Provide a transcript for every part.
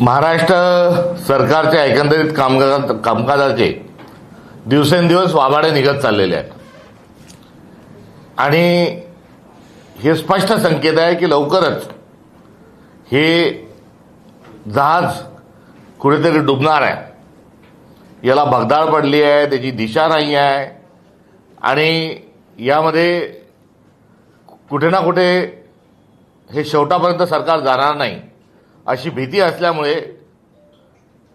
महाराष्ट्र सरकारच्या एकंदरीत कामकाज कामकाजाचे दिवसेंदिवस वाभाडे निघत चाललेले आहेत. आणि हे स्पष्ट संकेत आहे की लवकरच हे जहाज कुठेतरी डुबणार आहे. याला भगदाळ पडली आहे त्याची दिशा नाही आहे. आणि यामध्ये कुठे ना कुठे हे शेवटापर्यंत सरकार जाणार नाही. अशी भीती असल्यामुळे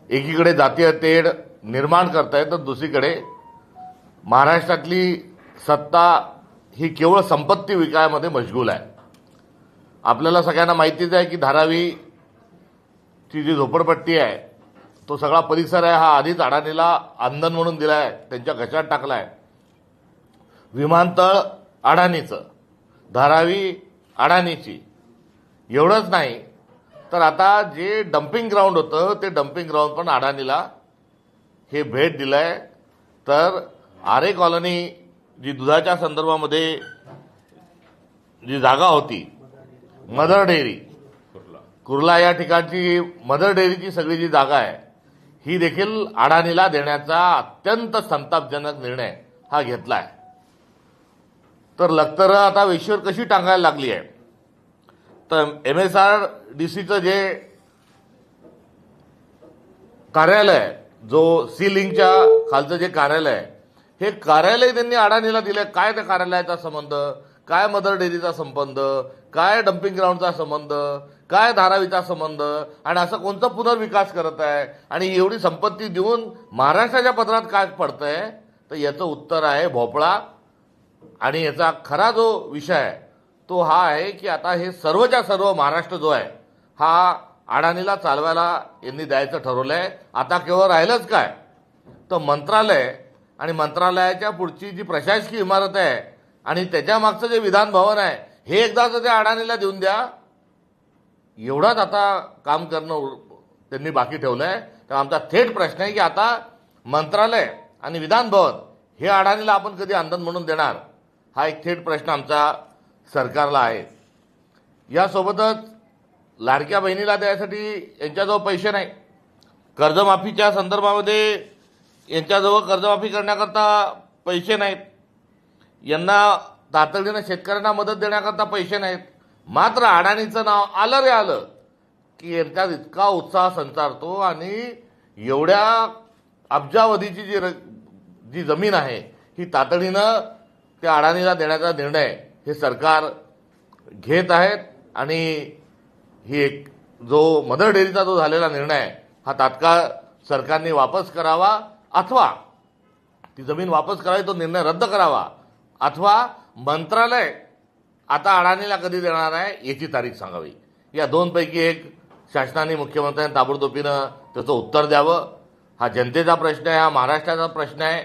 एकीकडे जातीय तेढ निर्माण करतायत तर दुसरीकडे महाराष्ट्रातली सत्ता ही केवळ संपत्ती विकायामध्ये मशगूल आहे. आपल्याला सगळ्यांना माहितीच आहे की धारावी ची जी झोपडपट्टी आहे तो सगळा परिसर आहे हा आधीच अडाणीला आंदन म्हणून दिला आहे त्यांच्या घशात टाकला आहे विमानतळ अडाणीचं धारावी अडाणीची. एवढंच नाही तर आता जे डम्पिंग ग्राउंड होतं ते डम्पिंग ग्राउंड पण अडाणीला हे भेट दिलंय. तर आरे कॉलनी जी दुधाच्या संदर्भामध्ये जी जागा होती मदर डेअरी कुर्ला. या ठिकाणची मदर डेअरीची सगळी जी जागा आहे ही देखील अडाणीला देण्याचा अत्यंत संतापजनक निर्णय हा घेतला आहे तर लखतर आता वेशीवर कशी टांगायला लागली आहे? तर एम एस आर डी सीचं जे कार्यालय आहे, जो सी लिंकच्या खालचं जे कार्यालय आहे हे कार्यालय त्यांनी अडाणीला दिलं काय त्या कार्यालयाचा संबंध? काय मदर डेअरीचा संबंध? काय डम्पिंग ग्राउंडचा संबंध? काय धारावीचा संबंध? आणि असं कोणतं पुनर्विकास करत आहे? आणि एवढी संपत्ती देऊन महाराष्ट्राच्या पदरात काय पडतंय? तर याचं उत्तर आहे भोपळा. आणि याचा खरा जो विषय आहे तो हा आहे की आता हे सर्वच्या सर्व महाराष्ट्र जो आहे हा अडाणीला चालवायला यांनी द्यायचं ठरवलं आहे आता केवळ राहिलंच काय? तर मंत्रालय आणि मंत्रालयाच्या पुढची जी प्रशासकीय इमारत आहे आणि त्याच्या मागचं जे विधान भवन आहे हे एकदाच त्या अडाणीला देऊन द्या एवढाच आता काम करणं त्यांनी बाकी ठेवलं आहे तर आमचा थेट प्रश्न आहे की आता मंत्रालय आणि विधान भवन हे अडाणीला आपण कधी आंदोलन म्हणून देणार? हा एक थेट प्रश्न आमचा सरकारला आहे. यासोबतच लाडक्या बहिणीला द्यायसाठी यांच्याजवळ पैसे नाही. कर्जमाफीच्या संदर्भामध्ये यांच्याजवळ कर्जमाफी करण्याकरता पैसे नाहीत. यांना तातडीनं शेतकऱ्यांना मदत देण्याकरता पैसे नाहीत. मात्र अडाणीचं नाव आलं रे आलं की यांच्यात इतका उत्साह संचारतो आणि एवढ्या अब्जावधीची जी र- जी जमीन आहे ही तातडीनं त्या अडाणीला देण्याचा निर्णय हे सरकार घेत आहेत आणि ही एक जो मदर डेअरीचा जो झालेला निर्णय आहे, हा तात्काळ सरकारने वापस करावा अथवा ती जमीन वापस करावी तो निर्णय रद्द करावा अथवा मंत्रालय आता अडाणीला कधी देणार आहे याची तारीख सांगावी. या दोनपैकी एक शासनाने मुख्यमंत्र्यांनी ताबडतोबीनं त्याचं उत्तर द्यावं. हा जनतेचा प्रश्न आहे हा महाराष्ट्राचा प्रश्न आहे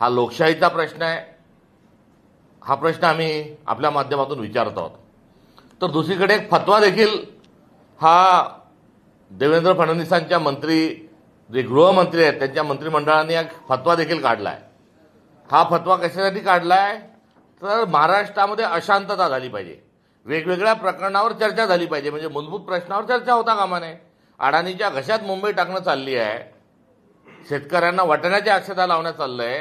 हा लोकशाहीचा प्रश्न आहे. हा प्रश्न आम्ही आपल्या माध्यमातून विचारत आहोत. तर दुसरीकडे एक फतवा देखील हा देवेंद्र फडणवीसांच्या मंत्री जे गृहमंत्री आहेत त्यांच्या मंत्रिमंडळाने एक फतवा देखील काढला आहे हा फतवा कशासाठी काढला आहे तर महाराष्ट्रामध्ये अशांतता झाली पाहिजे. वेगवेगळ्या प्रकरणावर चर्चा झाली पाहिजे. म्हणजे मूलभूत प्रश्नावर चर्चा होता कामा नये अडाणीच्या घशात मुंबई टाकणं चालली आहे शेतकऱ्यांना वाटण्याची अक्षता लावण्यात आहे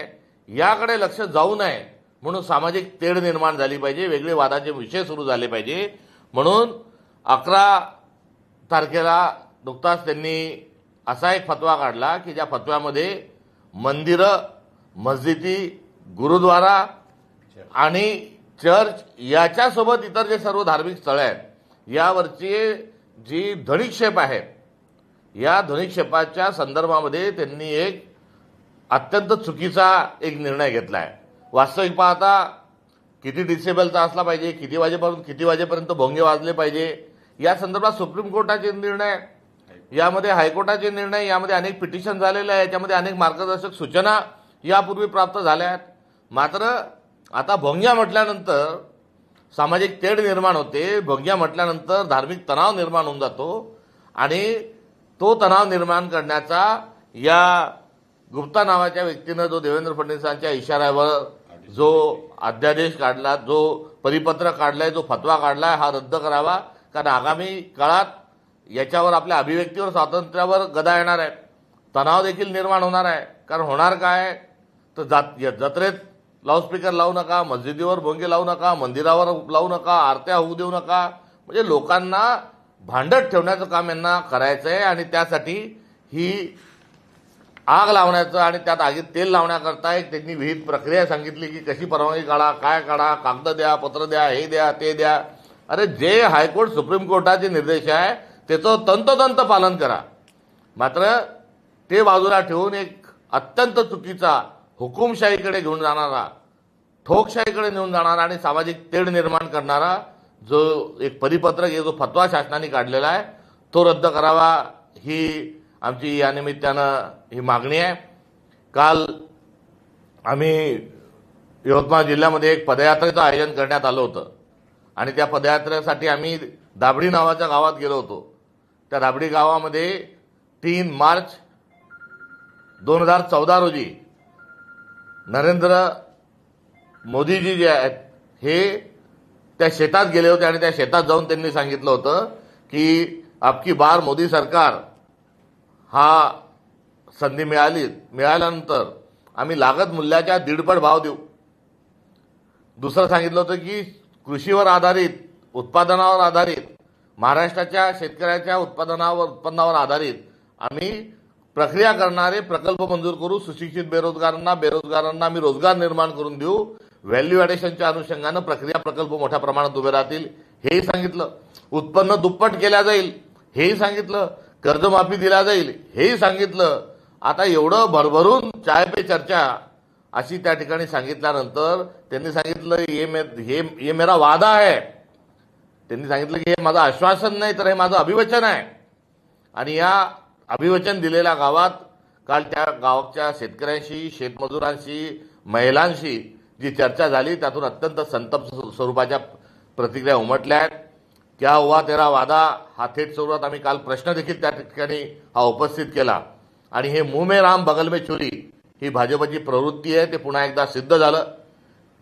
याकडे लक्ष जाऊ नये. म्हणून सामाजिक तेढ निर्माण झाली पाहिजे वेगळे वादाचे विषय सुरू झाले पाहिजे. म्हणून अकरा तारखेला नुकताच त्यांनी असा एक फतवा काढला की ज्या फतव्यामध्ये मंदिरं मस्जिदी गुरुद्वारा आणि चर्च याच्यासोबत इतर जे सर्व धार्मिक स्थळं आहेत यावरची जी ध्वनिक्षेप आहे या ध्वनिक्षेपाच्या संदर्भामध्ये त्यांनी एक अत्यंत चुकीचा एक निर्णय घेतला आहे. वास्तविक पाहता किती डिसेबलचा असला पाहिजे किती वाजेपासून किती वाजेपर्यंत भोंगे वाजले पाहिजे या संदर्भात सुप्रीम कोर्टाचे निर्णय यामध्ये हायकोर्टाचे निर्णय यामध्ये अनेक पिटिशन झालेले आहे याच्यामध्ये अनेक मार्गदर्शक सूचना यापूर्वी प्राप्त झाल्या आहेत. मात्र आता भोंग्या म्हटल्यानंतर सामाजिक तेढ निर्माण होते भोंग्या म्हटल्यानंतर धार्मिक तणाव निर्माण होऊन जातो आणि तो तणाव निर्माण करण्याचा या गुप्ता नावाच्या व्यक्तीनं जो देवेंद्र फडणवीसांच्या इशाऱ्यावर जो अध्यादेश काढला जो परिपत्र काढलाय जो फतवा काढलाय हा रद्द करावा. कारण आगामी काळात याच्यावर आपल्या अभिव्यक्तीवर स्वातंत्र्यावर गदा येणार आहे तणाव देखील निर्माण होणार आहे. कारण होणार काय? तर जात जत्रेत लाऊडस्पीकर लावू नका मस्जिदीवर भोंगे लावू नका मंदिरावर लावू नका आरत्या होऊ देऊ नका. म्हणजे लोकांना भांडत ठेवण्याचं काम यांना करायचं आहे आणि त्यासाठी ही आग लावण्याचं आणि त्यात आगीत तेल लावण्याकरता एक त्यांनी विहित प्रक्रिया सांगितली की कशी परवानगी काढा काय काढा कागद द्या पत्र द्या हे द्या ते द्या. अरे जे हायकोर्ट सुप्रीम कोर्टाचे निर्देश आहे त्याचं तंतोतंत पालन करा. मात्र ते बाजूला ठेवून एक अत्यंत चुकीचा हुकुमशाहीकडे घेऊन जाणारा ठोकशाहीकडे नेऊन जाणारा आणि सामाजिक तेढ निर्माण करणारा जो एक परिपत्रक हे जो फतवा शासनाने काढलेला आहे तो रद्द करावा. ही आमची या निमित्तानं ही मागणी आहे. काल आम्ही यवतमाळ जिल्ह्यामध्ये एक पदयात्रेचं आयोजन करण्यात आलं होतं. आणि त्या पदयात्रेसाठी आम्ही दाबडी नावाच्या गावात गेलो होतो. त्या दाबडी गावामध्ये तीन मार्च दोन हजार चौदा रोजी नरेंद्र मोदीजी जे आहेत हे त्या शेतात गेले होते आणि त्या शेतात जाऊन त्यांनी सांगितलं होतं की आपकी बार मोदी सरकार हा संधी मिळाली मिळाल्यानंतर आम्ही लागत मूल्याच्या दीडपट भाव देऊ. दुसरं सांगितलं होतं की कृषीवर आधारित उत्पादनावर आधारित महाराष्ट्राच्या शेतकऱ्याच्या उत्पादनावर उत्पन्नावर आधारित आम्ही प्रक्रिया करणारे प्रकल्प मंजूर करू सुशिक्षित बेरोजगारांना बेरोजगारांना आम्ही रोजगार निर्माण करून देऊ. व्हॅल्यू ॲडिशनच्या अनुषंगानं प्रक्रिया प्रकल्प मोठ्या प्रमाणात उभे राहतील हेही सांगितलं. उत्पन्न दुप्पट केल्या जाईल हेही सांगितलं. कर्जमाफी दिला जाईल हेही सांगितलं. आता एवढं भरभरून चाय पे चर्चा अशी त्या ठिकाणी सांगितल्यानंतर त्यांनी सांगितलं ये मे हे ये मेरा वादा आहे त्यांनी सांगितलं की हे माझं आश्वासन नाही तर हे माझं अभिवचन आहे. आणि या अभिवचन दिलेल्या गावात काल त्या गावाच्या शेतकऱ्यांशी शेतमजुरांशी महिलांशी जी चर्चा झाली त्यातून अत्यंत संतप्त स्व- स्वरूपाच्या प्रतिक्रिया उमटल्या आहेत. क्या हुआ तेरा वादा? हा थेट स्वरूपात आम्ही काल प्रश्न देखील त्या ठिकाणी हा उपस्थित केला. आणि हे मुमे राम बगल में छुरी ही भाजपची प्रवृत्ती आहे ते पुन्हा एकदा सिद्ध झालं.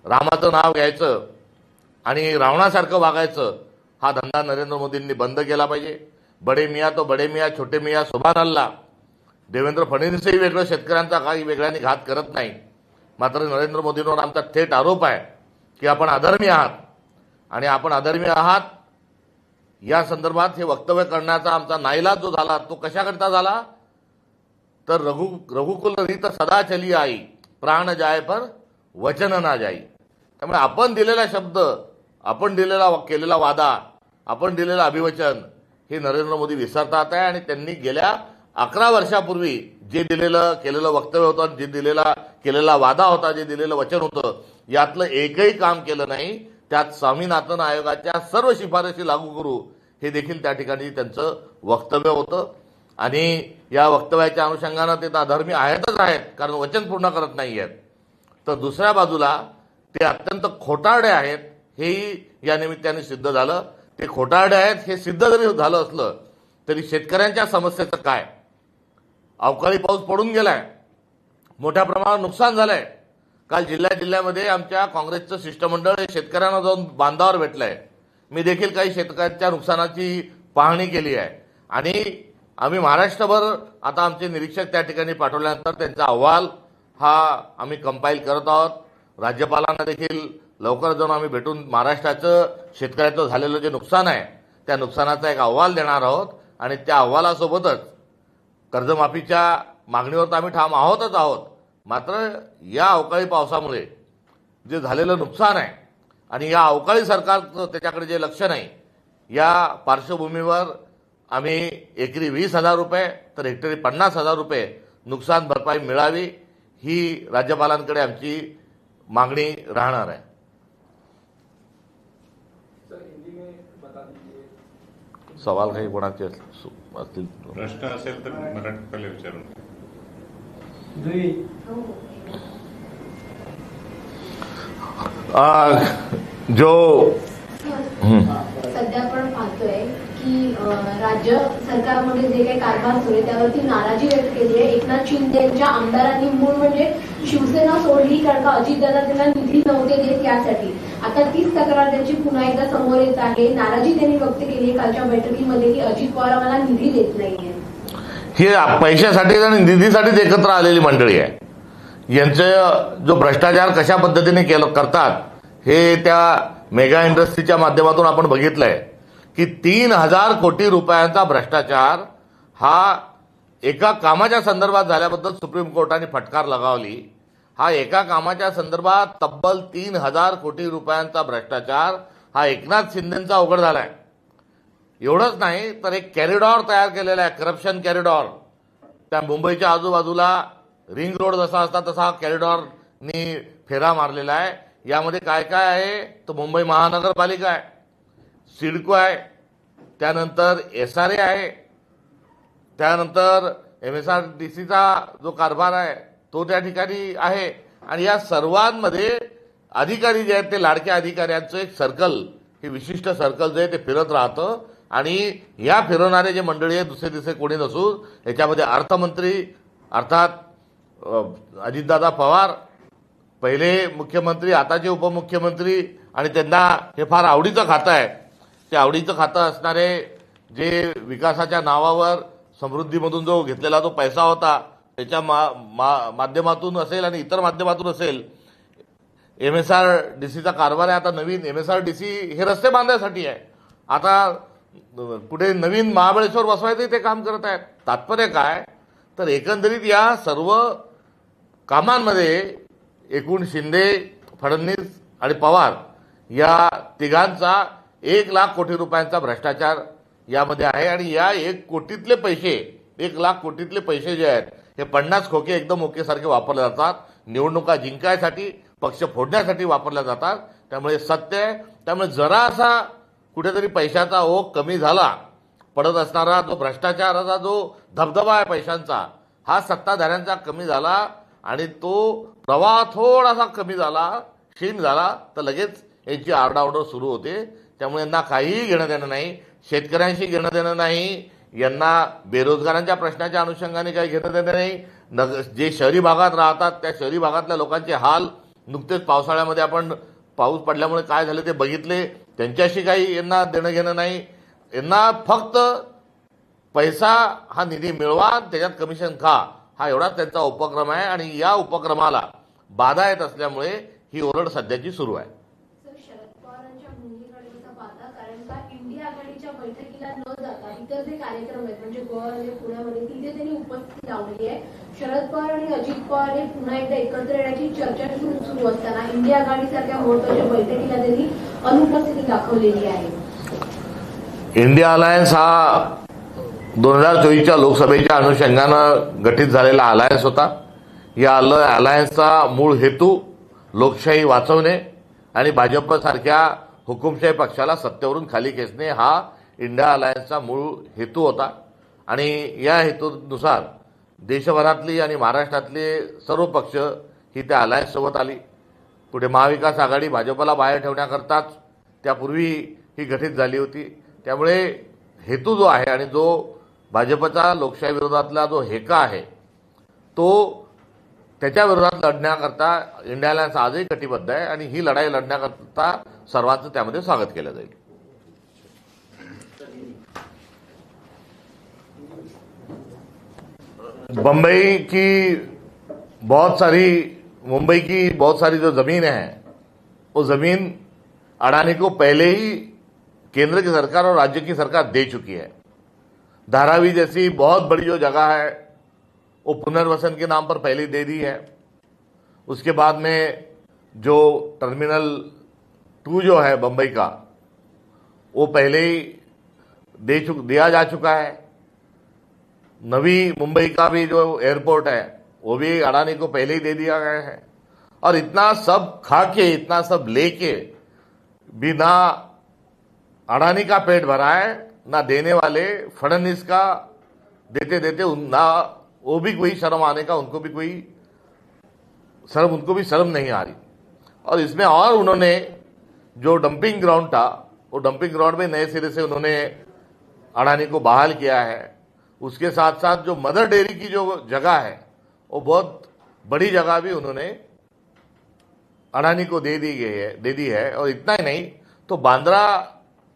रामाचं नाव घ्यायचं आणि रावणासारखं वागायचं हा धंदा नरेंद्र मोदींनी बंद केला पाहिजे. बडे मिया तो बडे मिया छोटे मिया सुभान अल्ला देवेंद्र फडणवीसही वेगळं शेतकऱ्यांचा काही वेगळ्याने घात करत नाही. मात्र नरेंद्र मोदींवर आमचा थेट आरोप आहे की आपण अधर्मी आहात. आणि आपण अधर्मी आहात या संदर्भात हे वक्तव्य करण्याचा आमचा नाईलाज जो झाला तो कशाकरता झाला? तर रघु रघुकुल रीत सदा चली आई प्राण जाय पर वचन ना जाई. त्यामुळे आपण दिलेला शब्द आपण दिलेला केलेला वादा आपण दिलेलं अभिवचन हे नरेंद्र मोदी विसरतात आहे आणि त्यांनी गेल्या अकरा वर्षापूर्वी जे दिलेलं केलेलं वक्तव्य होतं जे दिलेला केलेला वादा होता जे दिलेलं वचन होतं यातलं एकही काम केलं नाही. त्यात स्वामीनाथन आयोगाच्या सर्व शिफारशी लागू करू हे देखील त्या ठिकाणी त्यांचं वक्तव्य होतं. आणि या वक्तव्याच्या अनुषंगानं ते तर अधर्मी आहेतच आहेत कारण वचन पूर्ण करत नाही आहेत तर दुसऱ्या बाजूला ते अत्यंत खोटारडे आहेत हेही या निमित्ताने सिद्ध झालं. ते खोटारडे आहेत हे सिद्ध जरी झालं असलं तरी शेतकऱ्यांच्या समस्येचं काय? अवकाळी पाऊस पडून गेलाय. मोठ्या प्रमाणात नुकसान झालंय. काल जिल्ह्या जिल्ह्यामध्ये आमच्या काँग्रेसचं शिष्टमंडळ हे शेतकऱ्यांना जाऊन बांधावर भेटलंय. मी देखील काही शेतकऱ्यांच्या नुकसानाची पाहणी केली आहे. आणि आम्ही महाराष्ट्रभर आता आमचे निरीक्षक त्या ठिकाणी पाठवल्यानंतर त्यांचा अहवाल हा आम्ही कंपाईल करत आहोत. राज्यपालांना देखील लवकर जाऊन आम्ही भेटून महाराष्ट्राचं शेतकऱ्याचं झालेलं जे नुकसान आहे त्या नुकसानाचा एक अहवाल देणार आहोत. आणि त्या अहवालासोबतच कर्जमाफीच्या मागणीवर तर आम्ही ठाम आहोतच आहोत. मात्र या अवकाळी पावसामुळे जे झालेलं नुकसान आहे आणि या अवकाळी सरकारचं त्याच्याकडे जे लक्ष नाही या पार्श्वभूमीवर आम्ही एकरी वीस हजार रुपये तर हेक्टरी पन्नास हजार रुपये नुकसान भरपाई मिळावी ही राज्यपालांकडे आमची मागणी राहणार आहे. सर हिंदी में बता दीजिए। सवाल काही कोणाचे असू असतील? प्रश्न असेल तर पहिले विचारून. जो सध्या आपण पाहतोय की राज्य सरकारमध्ये जे काही कारभार सुरू आहे त्यावरती नाराजी व्यक्त केली आहे. एकनाथ शिंदे यांच्या आमदारांनी मूळ म्हणजे शिवसेना सोडली कारण का अजितदादा त्यांना निधी नव्हते देत यासाठी. आता तीच तक्रार त्यांची पुन्हा एकदा समोर येत आहे. नाराजी त्यांनी व्यक्त केली आहे कालच्या बैठकीमध्ये की अजित पवार आम्हाला निधी देत नाहीये. ही पैशासाठी आणि निधीसाठीच एकत्र आलेली मंडळी आहे. यांचं जो भ्रष्टाचार कशा पद्धतीने केलं करतात हे त्या मेगा इंडस्ट्रीच्या माध्यमातून आपण बघितलंय की तीन हजार कोटी रुपयांचा भ्रष्टाचार हा एका कामाच्या संदर्भात झाल्याबद्दल सुप्रीम कोर्टाने फटकार लगावली. हा एका कामाच्या संदर्भात तब्बल तीन हजार कोटी रुपयांचा भ्रष्टाचार हा एकनाथ शिंदेचा अवघड झालाय. एवढंच नाही तर एक कॅरिडॉर तयार केलेला आहे करप्शन कॅरिडॉर त्या मुंबईच्या आजूबाजूला रिंग रोड जसा असता तसा हा कॅरिडॉरनी फेरा मारलेला आहे. यामध्ये काय काय आहे? तर मुंबई महानगरपालिका आहे. सिडको आहे. त्यानंतर एस आर ए आहे. त्यानंतर एम एस आर डी सीचा जो कारभार आहे तो त्या ठिकाणी आहे. आणि या सर्वांमध्ये अधिकारी जे आहेत ते लाडक्या अधिकाऱ्यांचं एक सर्कल हे विशिष्ट सर्कल जे आहे ते फिरत राहतं. आणि या फिरवणारे जे मंडळी आहे दुसरे दुसरे कोणी नसून याच्यामध्ये अर्थमंत्री अर्थात अजितदादा पवार पहिले मुख्यमंत्री आताचे उपमुख्यमंत्री आणि त्यांना हे फार आवडीचं खातं आहे. ते आवडीचं खातं असणारे जे विकासाच्या नावावर समृद्धीमधून जो घेतलेला जो पैसा होता त्याच्या मा, मा, माध्यमातून असेल आणि इतर माध्यमातून असेल एम एस आर डी सीचा कारभार आहे. आता नवीन M S R D C हे रस्ते बांधण्यासाठी आहे. आता कुठे पुढे नवीन महाबळेश्वर बसवायचं ते काम करत आहेत. तात्पर्य काय? तर एकंदरीत या सर्व कामांमध्ये एकूण शिंदे फडणवीस आणि पवार या तिघांचा एक लाख कोटी रुपयांचा भ्रष्टाचार यामध्ये आहे आणि या एक कोटीतले पैसे एक लाख कोटीतले पैसे जे आहेत हे पन्नास खोके एकदम ओकेसारखे वापरले जातात. निवडणुका जिंकायसाठी पक्ष फोडण्यासाठी वापरल्या जातात. त्यामुळे सत्य आहे. त्यामुळे जरा असा कुठेतरी पैशाचा ओघ कमी झाला पडत असणारा जो भ्रष्टाचाराचा जो धबधबा आहे पैशांचा हा सत्ताधाऱ्यांचा कमी झाला. आणि तो प्रवाह थोडासा कमी झाला क्षीण झाला तर लगेच यांची आरडाओरड सुरू होते. त्यामुळे यांना काहीही घेणं देणं नाही शेतकऱ्यांशी घेणं देणं नाही यांना बेरोजगारांच्या प्रश्नाच्या अनुषंगाने काही घेणं देणं नाही. नग जे शहरी भागात राहतात त्या शहरी भागातल्या लोकांचे हाल नुकतेच पावसाळ्यामध्ये आपण पाऊस पडल्यामुळे काय झालं ते बघितले. त्यांच्याशी काही यांना देणं घेणं नाही. यांना फक्त पैसा हा निधी मिळवा त्याच्यात कमिशन खा. हा एवढाच त्यांचा उपक्रम आहे आणि या उपक्रमाला बाधा येत असल्यामुळे ही ओरड सध्याची सुरू आहे. इतर जे कार्यक्रम आहेत म्हणजे गोवामध्ये पुण्यामध्ये तिथे त्यांनी उपस्थिती लावलेली आहे. शरद पवार आणि अजित पवार हे पुन्हा एकदा एकत्र येण्याची चर्चा सुरू सुरू असताना इंडिया आघाडीसारख्या महत्त्वाच्या बैठकीला त्यांनी अनुपस्थिती दाखवलेली आहे. इंडिया अलायन्स हा दोन हजार चोवीसच्या लोकसभेच्या अनुषंगानं गठीत झालेला अलायन्स होता. या अल अलायन्सचा मूळ हेतू लोकशाही वाचवणे आणि भाजपसारख्या हुकुमशाही पक्षाला सत्तेवरून खाली खेचणे हा इंडिया अलायन्सचा मूळ हेतू होता. आणि या हेतूनुसार देशभरातली आणि महाराष्ट्रातले सर्व पक्ष ही त्या अलायन्ससोबत आली. पुढे महाविकास आघाडी भाजपला बाहेर ठेवण्याकरताच त्यापूर्वी ही गठीत झाली होती. त्यामुळे हेतू जो आहे आणि जो भाजपचा लोकशाही विरोधातला जो हेका आहे तो त्याच्या विरोधात लढण्याकरता इंडिया अलायन्स आजही कटिबद्ध आहे आणि ही लढाई लढण्याकरता सर्वांचं स्वागत केलं जाईल. बम्बई की बहुत सारी मुंबई की बहुत सारी जो ज़मीन है वो ज़मीन अडानी को पहले ही केंद्र की सरकार और राज्य की सरकार दे चुकी है। धारावी जैसी बहुत बड़ी जो जगह है, वो पुनर्वसन के नाम पर पहले दे दी है। उसके बाद में जो टर्मिनल टू जो है बम्बई का, वो पहले ही दे चुक, दिया जा चुका है। नवी मुंबई का भी जो एयरपोर्ट है, वो भी अडानी को पहले ही दे दिया गया है। और इतना सब खा के इतना सब लेके, बिना अडानी का पेट भरा है ना देने वाले, फडणवीस का देते देते ना वो भी कोई शर्म आने का, उनको भी कोई शर्म उनको भी शर्म नहीं आ रही। और इसमें और उन्होंने जो डंपिंग ग्राउंड था, वो डंपिंग ग्राउंड में नए सिरे से उन्होंने अडानी को बहाल किया है। उसके साथ साथ जो मदर डेयरी की जो जगह है, वो बहुत बड़ी जगह भी उन्होंने अडानी को दे दी गई है दे दी है। और इतना ही नहीं तो बांद्रा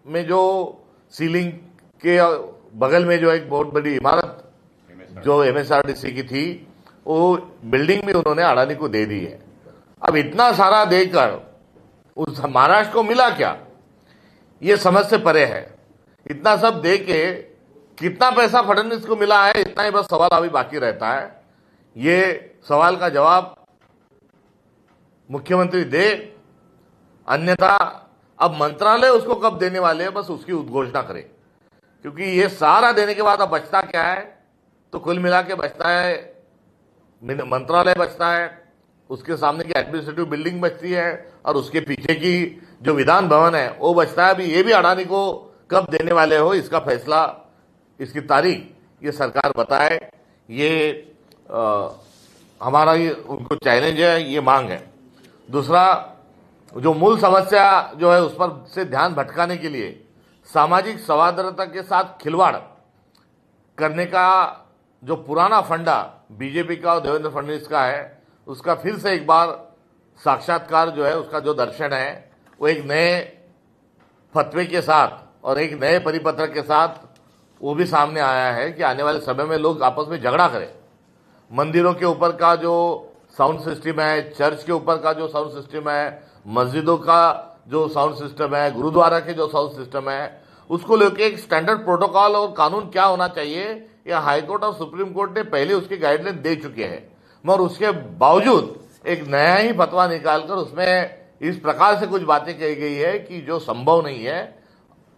में जो सीलिंग के बगल में जो एक बहुत बड़ी इमारत जो एमएसआरडीसी की थी, वो बिल्डिंग भी उन्होंने अडानी को दे दी है। अब इतना सारा देकर उस महाराष्ट्र को मिला क्या? ये समझ से परे है। इतना सब दे के कितना पैसा फडणवीस को मिला है, इतना ही बस सवाल अभी बाकी रहता है। ये सवाल का जवाब मुख्यमंत्री दे, अन्यथा अब मंत्रालय उसको कब देने वाले हैं? बस उसकी उद्घोषणा करें। क्योंकि ये सारा देने के बाद अब बचता क्या है? तो कुल मिला के बचता है मंत्रालय बचता है उसके सामने की एडमिनिस्ट्रेटिव बिल्डिंग बचती है और उसके पीछे की जो विधान भवन है वो बचता है। अभी ये भी अडानी को कब देने वाले हो इसका फैसला इसकी तारीख ये सरकार बताए। ये आ, हमारा ये उनको चैलेंज है ये मांग है। दूसरा जो मूल समस्या जो है उस पर से ध्यान भटकाने के लिए सामाजिक सौहार्दता के साथ खिलवाड़ करने का जो पुराना फंडा बीजेपी का और देवेंद्र फडणवीस का है, उसका फिर से एक बार साक्षात्कार जो है, उसका जो दर्शन है, वो एक नए फतवे के साथ और एक नए परिपत्र के साथ वो भी सामने आया है कि आने वाले समय में लोग आपस में झगड़ा करें। मंदिरों के ऊपर का जो साउंड सिस्टम है चर्च के ऊपर का जो साउंड सिस्टम है मस्जिदों का जो साउंड सिस्टम है, गुरुद्वारा के जो साउंड सिस्टम है, उसको लेके एक स्टैंडर्ड प्रोटोकॉल और कानून क्या होना चाहिए यह हाईकोर्ट और सुप्रीम कोर्ट ने पहले उसकी गाइडलाइन दे चुके हैं। मगर उसके बावजूद एक नया ही फतवा निकालकर उसमें इस प्रकार से कुछ बातें कही गई है कि जो संभव नहीं है,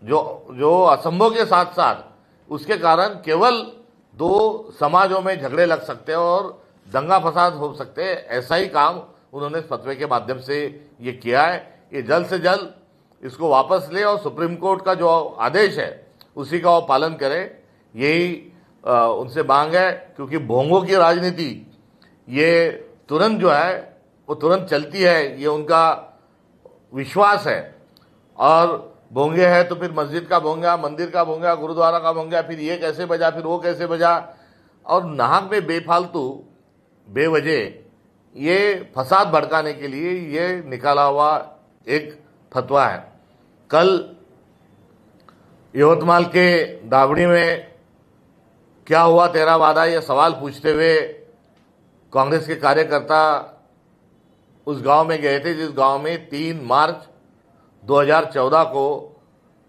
जो जो असंभव के साथ साथ उसके कारण केवल दो समाजों में झगड़े लग सकते हैं और दंगा फसाद हो सकते हैं, ऐसा ही काम उन्होंने फतवे के माध्यम से ये किया है। ये जल्द से जल्द इसको वापस ले और सुप्रीम कोर्ट का जो आदेश है, उसी का वो पालन करें। यही उनसे मांग है, क्योंकि भोंगों की राजनीति, ये तुरंत जो है, वो तुरंत चलती है, ये उनका विश्वास है। और भोंगे है तो फिर मस्जिद का भोंगा, मंदिर का भोंगा, गुरुद्वारा का भोंगा, फिर ये कैसे बजा, फिर वो कैसे बजा? और नाहक में बेफालतू, बेवजह ये फसाद भड़काने के लिए ये निकाला हुआ एक फतवा है। कल यवतमाल के दावड़ी में क्या हुआ तेरा वादा, ये सवाल पूछते हुए कांग्रेस के कार्यकर्ता उस गाँव में गए थे, जिस गाँव में तीन मार्च 2014 को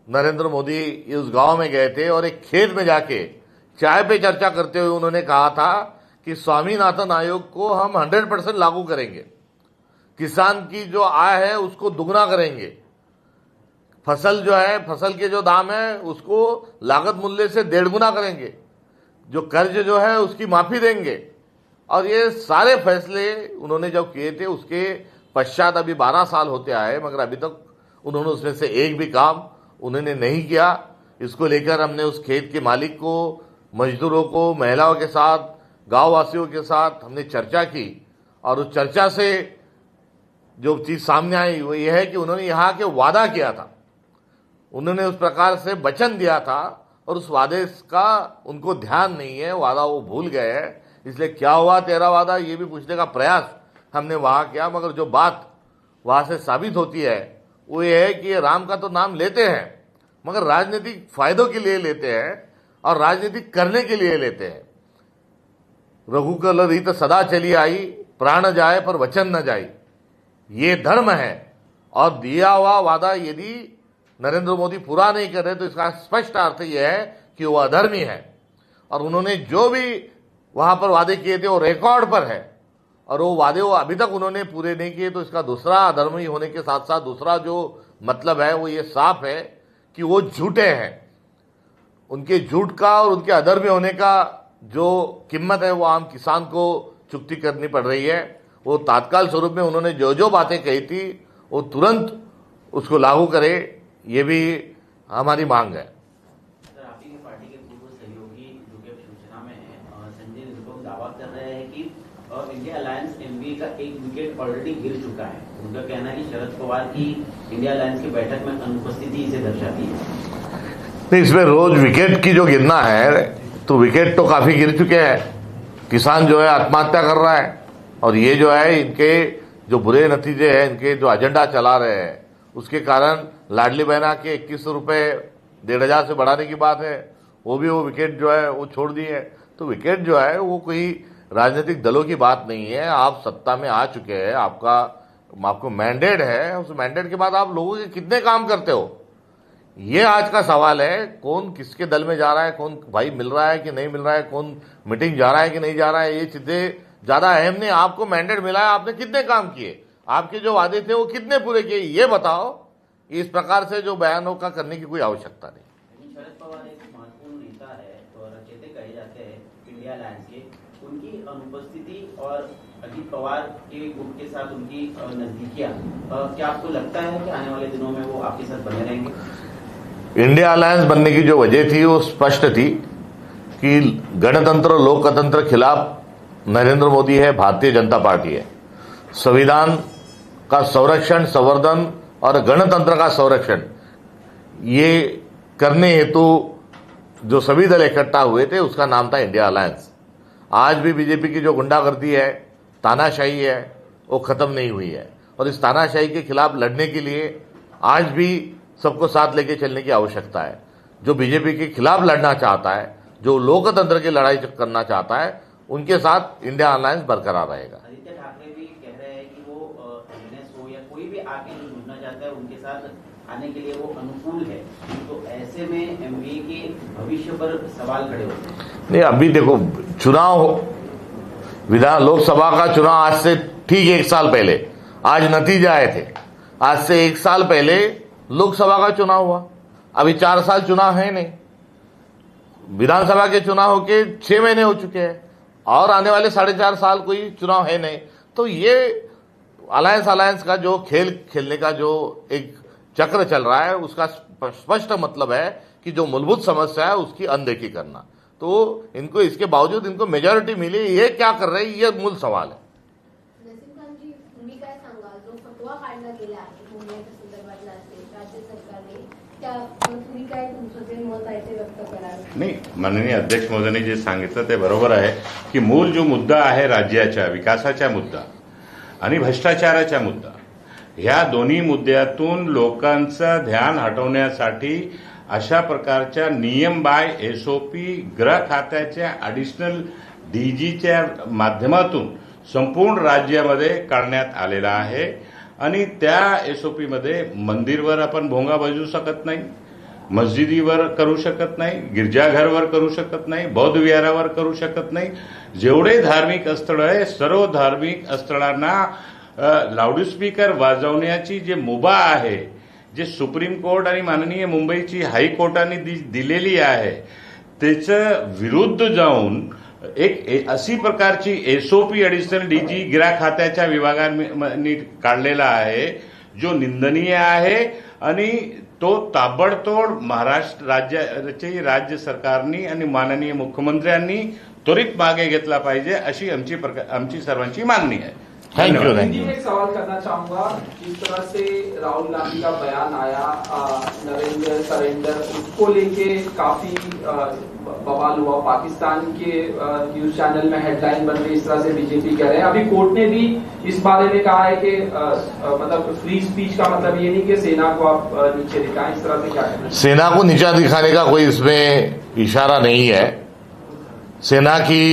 नरेंद्र मोदी उस गाँव में गए थे और एक खेत में जाके चाय पे चर्चा करते हुए उन्होंने कहा था कि स्वामीनाथन आयोग को हम 100 परसेंट लागू करेंगे। किसान की जो आय है, उसको दुगना करेंगे। फ़सल जो है, फ़सल के जो दाम है, उसको लागत मूल्य से डेढ़ गुना करेंगे। जो कर्ज जो है, उसकी माफ़ी देंगे। और ये सारे फैसले उन्होंने जब किए थे, उसके पश्चात अभी 12 साल होते आए, मगर अभी तक उन्होंने उसमें से एक भी काम उन्होंने नहीं किया। इसको लेकर हमने उस खेत के मालिक को, मजदूरों को, महिलाओं के साथ गाँव वासियों के साथ हमने चर्चा की, और उस चर्चा से जो चीज़ सामने आई वो ये है कि उन्होंने यहाँ के वादा किया था। उन्होंने उस प्रकार से वचन दिया था, और उस वादे का उनको ध्यान नहीं है, वादा वो भूल गए हैं। इसलिए क्या हुआ तेरा वादा, ये भी पूछने का प्रयास हमने वहाँ किया, मगर जो बात वहाँ से साबित होती है, वो ये है कि राम का तो नाम लेते हैं, मगर राजनीतिक फायदों के लिए लेते हैं, और राजनीति करने के लिए लेते हैं। रघुकुल रीत सदा चली आई, प्राण जाए पर वचन न जाए। ये धर्म है। और दिया हुआ वादा यदि नरेंद्र मोदी पूरा नहीं कर रहे तो इसका स्पष्ट अर्थ यह है कि वो अधर्मी है। और उन्होंने जो भी वहाँ पर वादे किए थे, वो रिकॉर्ड पर है। और वो वादे वो अभी तक उन्होंने पूरे नहीं किए तो इसका दूसरा अधर्मी होने के साथ साथ दूसरा जो मतलब है, वो ये साफ़ है कि वो झूठे हैं। उनके झूठ का और उनके अधर्मी होने का जो कीमत है वो आम किसान को चुकती करनी पड़ रही है। वो तात्काल स्वरूप में उन्होंने जो जो बातें कही थी वो तुरंत उसको लागू करे ये भी हमारी मांग है। इंडिया अलायंस एमबी का एक विकेट ऑलरेडी गिर चुका है। उनका कहना है कि शरद पवार की इंडिया अलायंस की बैठक में अनुपस्थिति इसे दर्शाती है। इसमें रोज विकेट की जो गिरना है तो विकेट तो काफ़ी गिर चुके हैं। किसान जो है आत्महत्या कर रहा है। और ये जो है, इनके जो बुरे नतीजे हैं, इनके जो एजेंडा चला रहे हैं, उसके कारण लाडली बहना के इक्कीस रुपये डेढ़ हज़ार से बढ़ाने की बात है। वो भी वो विकेट जो है, वो छोड़ दिए है। तो विकेट जो है, वो कोई राजनीतिक दलों की बात नहीं है। आप सत्ता में आ चुके हैं, आपका, आपको मैंडेट है। उस मैंडेट के बाद आप लोगों के कितने काम करते हो? ये आज का सवाल है, कौन किसके दल में जा रहा है, कौन भाई मिल रहा है कि नहीं मिल रहा है, कौन मीटिंग जा रहा है कि नहीं जा रहा है, ये चीज़ें ज़्यादा अहम नहीं, आपको मैंडेट मिला है, आपने कितने काम किए, आपके जो वादे थे वो कितने पूरे किए, ये बताओ, इस प्रकार से जो बयानों का करने की कोई आवश्यकता नहीं। उनकी अनुपस्थिति और अजीत पवार के गुट के साथ उनकी नजदीकियाँ क्या आपको लगता है कि आने वाले दिनों में वो आपके साथ बने रहेंगे? इंडिया अलायंस बनने की जो वजह थी, वो स्पष्ट थी कि गणतंत्र, लोकतंत्र खिलाफ नरेंद्र मोदी है, भारतीय जनता पार्टी है। संविधान का संरक्षण, संवर्धन और गणतंत्र का संरक्षण, ये करने हेतु जो सभी दल इकट्ठा हुए थे, उसका नाम था इंडिया अलायंस आज भी बीजेपी की जो गुंडागर्दी है, तानाशाही है, वो खत्म नहीं हुई है। और इस तानाशाही के खिलाफ लड़ने के लिए आज भी सबको साथ लेके चलने की आवश्यकता है। जो बीजेपी के खिलाफ लड़ना चाहता है जो लोकतंत्र की लड़ाई करना चाहता है उनके साथ इंडिया अलायंस बरकरार रहेगा। आदित्य ठाकरे भी कह रहे हैं कि वो हो या कोई भी आके जो जुड़ना चाहता है उनके साथ आने के लिए वो अनुकूल है। तो ऐसे में एमबीए के भविष्य पर सवाल खड़े होते हैं। नहीं अभी देखो चुनाव विधान लोकसभा का चुनाव आज से ठीक एक साल पहले आज नतीजे आए थे। आज से एक साल पहले लोकसभा का चुनाव हुआ। अभी चार साल चुनाव है नहीं। विधानसभा के चुनाव होके छह महीने हो चुके हैं और आने वाले साढ़े चार साल कोई चुनाव है नहीं। तो ये अलायंस अलायंस का जो खेल, खेलने का जो एक चक्र चल रहा है, उसका स्पष्ट मतलब है कि जो मूलभूत समस्या है, उसकी अनदेखी करना। तो इनको, इसके बावजूद इनको मेजॉरिटी मिली। ये क्या कर रहे ये मूल सवाल है। राज्य सरकारने नाही माननीय अध्यक्ष महोदयांनी जे सांगितलं ते बरोबर आहे की मूल जो मुद्दा आहे राज्याच्या विकासाचा मुद्दा आणि भ्रष्टाचाराचा मुद्दा ह्या दोन्ही मुद्द्यातून लोकांचं ध्यान हटवण्यासाठी अशा प्रकारच्या नियम बाय एसओपी गृह खात्याच्या ॲडिशनल डीजीच्या माध्यमातून संपूर्ण राज्यामध्ये काढण्यात आलेला आहे. आणि त्या एसओपीमध्ये मंदिरवर आपण भोंगा बाजू शकत नाही मस्जिदीवर करू शकत नाही गिरजाघरवर करू शकत नाही बौद्ध विहारावर करू शकत नाही. जेवढे धार्मिक स्थळ आहे सर्व धार्मिक स्थळांना लाऊडस्पीकर वाजवण्याची जे मुभा आहे जे सुप्रीम कोर्ट आणि माननीय मुंबईची हायकोर्टाने दि- दिलेली आहे त्याचं विरुद्ध जाऊन एक ए- अशी प्रकारची एसओपी अडिशनल डीजी गिरा खात्याच्या विभागांनी काढलेला आहे जो निंदनीय आहे आणि तो ताबडतोड महाराष्ट्र राज्याचे राज्य सरकारनी आणि माननीय मुख्यमंत्र्यांनी त्वरित मागे घेतला पाहिजे अशी आमची प्रका- आमची सर्वांची मागणी आहे. थैंक यू थैंक यू मैं एक सवाल करना चाहूँगा। जिस तरह से राहुल गांधी का बयान आया नरेंद्र सरेंडर उसको लेके काफ़ी बवाल हुआ। पाकिस्तान के न्यूज़ चैनल में हेडलाइन बन रही इस तरह से बीजेपी कह रहे हैं। अभी कोर्ट ने भी इस बारे में कहा है कि मतलब फ्री स्पीच का मतलब ये नहीं कि सेना को आप नीचे दिखाएँ। इस तरह से क्या कहना सेना को नीचा दिखाने का कोई इसमें इशारा नहीं है। सेना की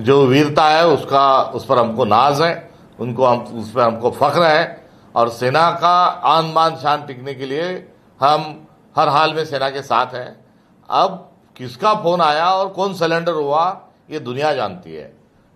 जो वीरता है उसका उस पर हमको नाज है। उनको हम उस पर हमको फख्र है। और सेना का आन बान शान टिकने के लिए हम हर हाल में सेना के साथ हैं। अब किसका फ़ोन आया और कौन सिलेंडर हुआ, ये दुनिया जानती है।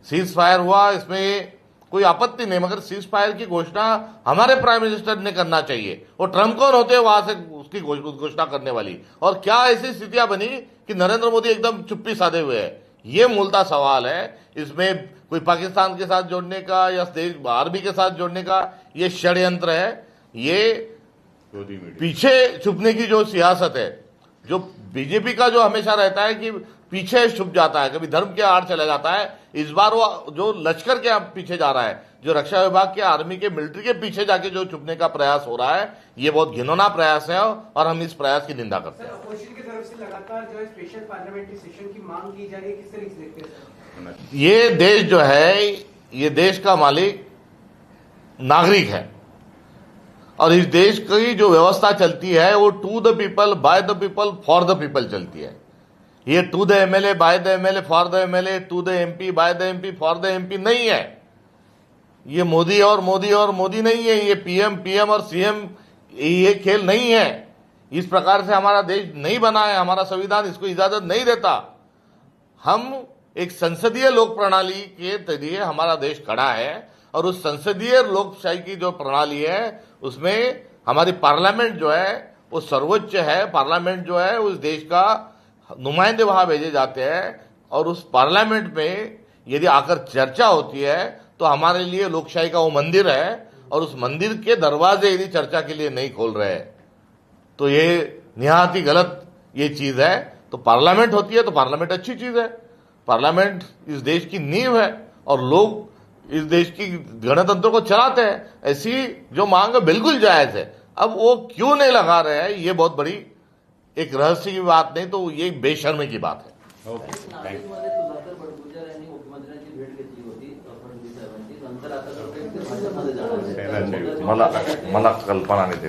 सीज फायर हुआ, इसमें कोई आपत्ति नहीं, मगर सीज फायर की घोषणा हमारे प्राइम मिनिस्टर ने करना चाहिए। और ट्रंप कौन होते वहाँ से उसकी घोषणा करने वाली। और क्या ऐसी स्थितियाँ बनी कि नरेंद्र मोदी एकदम चुप्पी साधे हुए हैं? ये मूलता सवाल है इसमें कोई पाकिस्तान के साथ जोड़ने का या आर्मी के साथ जोड़ने का ये षड्यंत्र है। ये पीछे छुपने की जो सियासत है, जो बीजेपी का जो हमेशा रहता है कि पीछे छुप जाता है, कभी धर्म के आड़ चला जाता है, इस बार वो जो लश्कर के पीछे जा रहा है, जो रक्षा विभाग के आर्मी के मिलिट्री के पीछे जाके जो छुपने का प्रयास हो रहा है, ये बहुत घिनौना प्रयास है और हम इस प्रयास की निंदा करते हैं। ये देश जो है, ये देश का मालिक नागरिक है। और इस देश की जो व्यवस्था चलती है, वो to the people by the people for the people चलती है। ये to the MLA by the MLA for the MLA to the MP by the MP for the MP नहीं है। ये मोदी और मोदी और मोदी नहीं है, ये पीएम पीएम और सीएम ये खेल नहीं है। इस प्रकार से हमारा देश नहीं बना है, हमारा संविधान इसको इजाज़त नहीं देता। हम एक संसदीय लोक प्रणाली के ज़रिए हमारा देश खड़ा है और उस संसदीय लोकशाही की जो प्रणाली है, उसमें हमारी पार्लियामेंट जो है, वो सर्वोच्च है। पार्लियामेंट जो है, उस देश का नुमाइंदे वहाँ भेजे जाते हैं और उस पार्लियामेंट में यदि आकर चर्चा होती है तो हमारे लिए लोकशाही का वो मंदिर है और उस मंदिर के दरवाजे यदि चर्चा के लिए नहीं खोल रहे तो ये निहात ही गलत ये चीज़ है। तो पार्लियामेंट होती है तो पार्लियामेंट अच्छी चीज़ है। पार्लियामेंट इस देश की नींव है और लोग इस देश की गणतंत्र को चलाते हैं ऐसी जो मांग बिल्कुल जायज़ है। अब वो क्यों नहीं लगा रहे हैं ये बहुत बड़ी एक रहस्य की बात नहीं तो ये बेशर्मी की बात है. मला मला कल्पना नाही ते